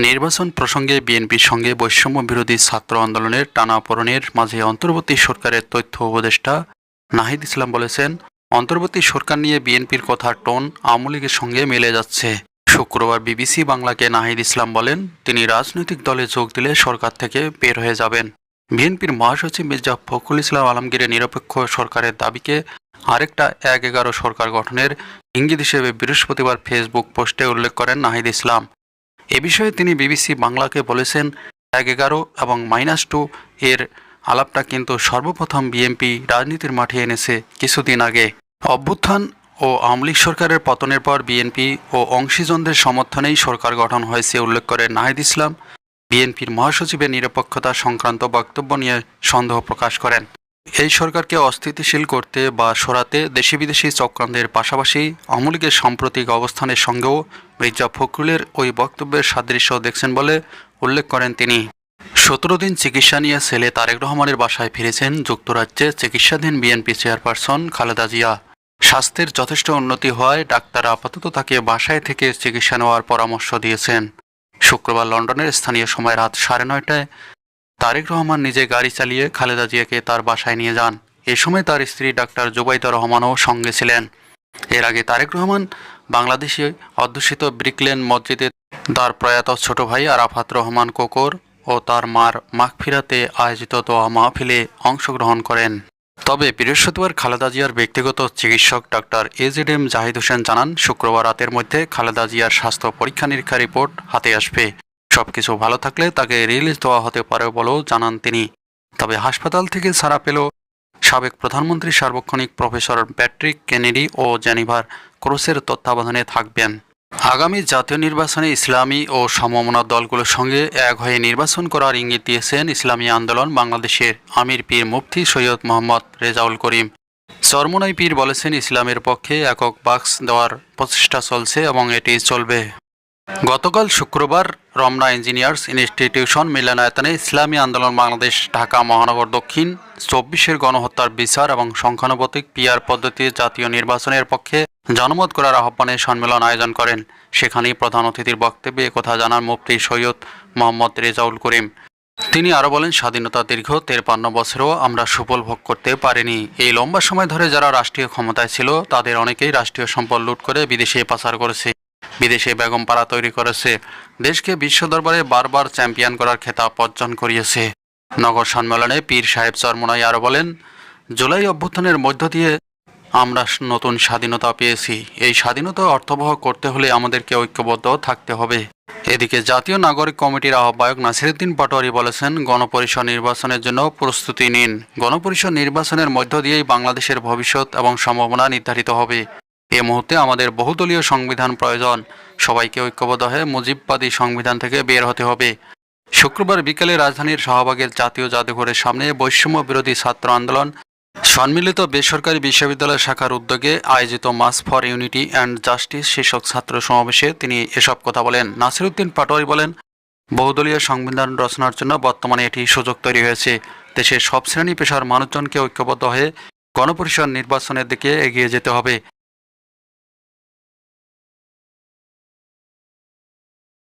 নির্বাচন প্রসঙ্গে বিএনপির সঙ্গে বৈষম্য বিরোধী ছাত্র আন্দোলনের টানাপোড়েনের মাঝে অন্তর্বর্তী সরকারের তথ্য উপদেষ্টা নাহিদ ইসলাম বলেছেন, অন্তর্বর্তী সরকার নিয়ে বিএনপির কথার টোন আওয়ামী লীগের সঙ্গে মিলে যাচ্ছে। শুক্রবার বিবিসি বাংলাকে নাহিদ ইসলাম বলেন, তিনি রাজনৈতিক দলে যোগ দিলে সরকার থেকে বের হয়ে যাবেন। বিএনপির মহাসচিব মির্জা ফখরুল ইসলাম আলমগীরের নিরপেক্ষ সরকারের দাবিকে আরেকটা এক এগারো সরকার গঠনের ইঙ্গিত হিসেবে বৃহস্পতিবার ফেসবুক পোস্টে উল্লেখ করেন নাহিদ ইসলাম। এ বিষয়ে তিনি বিবিসি বাংলাকে বলেছেন, এক এগারো এবং মাইনাস টু এর আলাপটা কিন্তু সর্বপ্রথম বিএনপি রাজনীতির মাঠে এনেছে কিছুদিন আগে। অভ্যুত্থান ও আওয়ামী সরকারের পতনের পর বিএনপি ও অংশীজনদের সমর্থনেই সরকার গঠন হয়েছে উল্লেখ করে নাহিদ ইসলাম। বিএনপির মহাসচিবের নিরপেক্ষতা সংক্রান্ত বক্তব্য নিয়ে সন্দেহ প্রকাশ করেন। এই সরকারকে অস্থিতিশীল করতে বা সরাতে দেশি বিদেশি চক্রান্তের পাশাপাশি আওয়ামী লীগের সাম্প্রতিক অবস্থানের সঙ্গেও মির্জা ফখরুলের ওই বক্তব্যের সাদৃশ্য দেখছেন বলে উল্লেখ করেন তিনি। সতেরো দিন চিকিৎসা নিয়ে ছেলে তারেক রহমানের বাসায় ফিরেছেন যুক্তরাজ্যে চিকিৎসাধীন বিএনপি চেয়ারপারসন খালেদা জিয়া। স্বাস্থ্যের যথেষ্ট উন্নতি হওয়ায় ডাক্তার আপাতত তাকে বাসায় থেকে চিকিৎসা নেওয়ার পরামর্শ দিয়েছেন। শুক্রবার লন্ডনের স্থানীয় সময় রাত সাড়ে নয়টায় তারেক রহমান নিজে গাড়ি চালিয়ে খালেদা জিয়াকে তার বাসায় নিয়ে যান। এ সময় তার স্ত্রী ডাক্তার জুবাইদা রহমানও সঙ্গে ছিলেন। এর আগে তারেক রহমান বাংলাদেশে অধ্যুষিত ব্রিকলেন মসজিদে তার প্রয়াত ছোট ভাই আরাফাত রহমান কোকর ও তার মার মাগফিরাতে আয়োজিত দোয়া মাহফিলে অংশগ্রহণ করেন। তবে বৃহস্পতিবার খালেদা জিয়ার ব্যক্তিগত চিকিৎসক doctor AZ M Zahid Hossain জানান, শুক্রবার রাতের মধ্যে খালেদা জিয়ার স্বাস্থ্য পরীক্ষা নিরীক্ষা রিপোর্ট হাতে আসবে। সবকিছু ভালো থাকলে তাকে রিলিজ দেওয়া হতে পারে বলেও জানান তিনি। তবে হাসপাতাল থেকে ছাড়া পেল সাবেক প্রধানমন্ত্রী সার্বক্ষণিক প্রফেসর প্যাট্রিক কেনেডি ও জেনিভার ক্রোসের তত্ত্বাবধানে থাকবেন। আগামী জাতীয় নির্বাচনে ইসলামী ও সমমনা দলগুলোর সঙ্গে এক হয়ে নির্বাচন করার ইঙ্গিত দিয়েছেন ইসলামী আন্দোলন বাংলাদেশের আমির পীর মুফতি সৈয়দ মোহাম্মদ রেজাউল করিম। চরমনাই পীর বলেছেন, ইসলামের পক্ষে একক বাক্স দেওয়ার প্রচেষ্টা চলছে এবং এটি চলবে। গতকাল শুক্রবার রমনা ইঞ্জিনিয়ার্স ইনস্টিটিউশন মিলনায়তনে ইসলামী আন্দোলন বাংলাদেশ ঢাকা মহানগর দক্ষিণ চব্বিশের গণহত্যার বিচার এবং সংখ্যানুপাতিক পিআর পদ্ধতির জাতীয় নির্বাচনের পক্ষে জনমত করার আহ্বানে সম্মেলন আয়োজন করেন। সেখানেই প্রধান অতিথির বক্তব্যে কথা জানান মুফতি সৈয়দ মোহাম্মদ রেজাউল করিম। তিনি আরও বলেন, স্বাধীনতা দীর্ঘ, তেরপান্ন বছরও আমরা সুফল ভোগ করতে পারিনি। এই লম্বা সময় ধরে যারা রাষ্ট্রীয় ক্ষমতায় ছিল, তাদের অনেকেই রাষ্ট্রীয় সম্পদ লুট করে বিদেশে পাচার করেছে। বিদেশে বেগম পাড়া তৈরি করেছে। দেশকে বিশ্ব দরবারে বারবার চ্যাম্পিয়ন করার খেতাব অর্জন করিয়েছে। নগর সম্মেলনে পীর সাহেব চরমনাই আরও বলেন, জুলাই অভ্যুত্থানের মধ্য দিয়ে আমরা নতুন স্বাধীনতা পেয়েছি। এই স্বাধীনতা অর্থবহ করতে হলে আমাদেরকে ঐক্যবদ্ধ থাকতে হবে। এদিকে জাতীয় নাগরিক কমিটির আহ্বায়ক নাসিরুদ্দিন পাটোয়ারি বলেছেন, গণপরিষদ নির্বাচনের জন্য প্রস্তুতি নিন। গণপরিষদ নির্বাচনের মধ্য দিয়েই বাংলাদেশের ভবিষ্যৎ এবং সম্ভাবনা নির্ধারিত হবে। এ মুহূর্তে আমাদের বহুদলীয় সংবিধান প্রয়োজন। সবাইকে ঐক্যবদ্ধ হয়ে মুজিববাদী সংবিধান থেকে বের হতে হবে। শুক্রবার বিকেলে রাজধানীর শাহবাগের জাতীয় জাদুঘরের সামনে বৈষম্য বিরোধী ছাত্র আন্দোলন, সম্মিলিত বেসরকারি বিশ্ববিদ্যালয় শাখার উদ্যোগে আয়োজিত mass for unity and justice শীর্ষক ছাত্র সমাবেশে তিনি এসব কথা বলেন। নাসিরুদ্দিন পাটোয়ারি বলেন, বহুদলীয় সংবিধান রচনার জন্য বর্তমানে এটি সুযোগ তৈরি হয়েছে। দেশের সব শ্রেণি পেশার মানুষজনকে ঐক্যবদ্ধ হয়ে গণপরিষদ নির্বাচনের দিকে এগিয়ে যেতে হবে।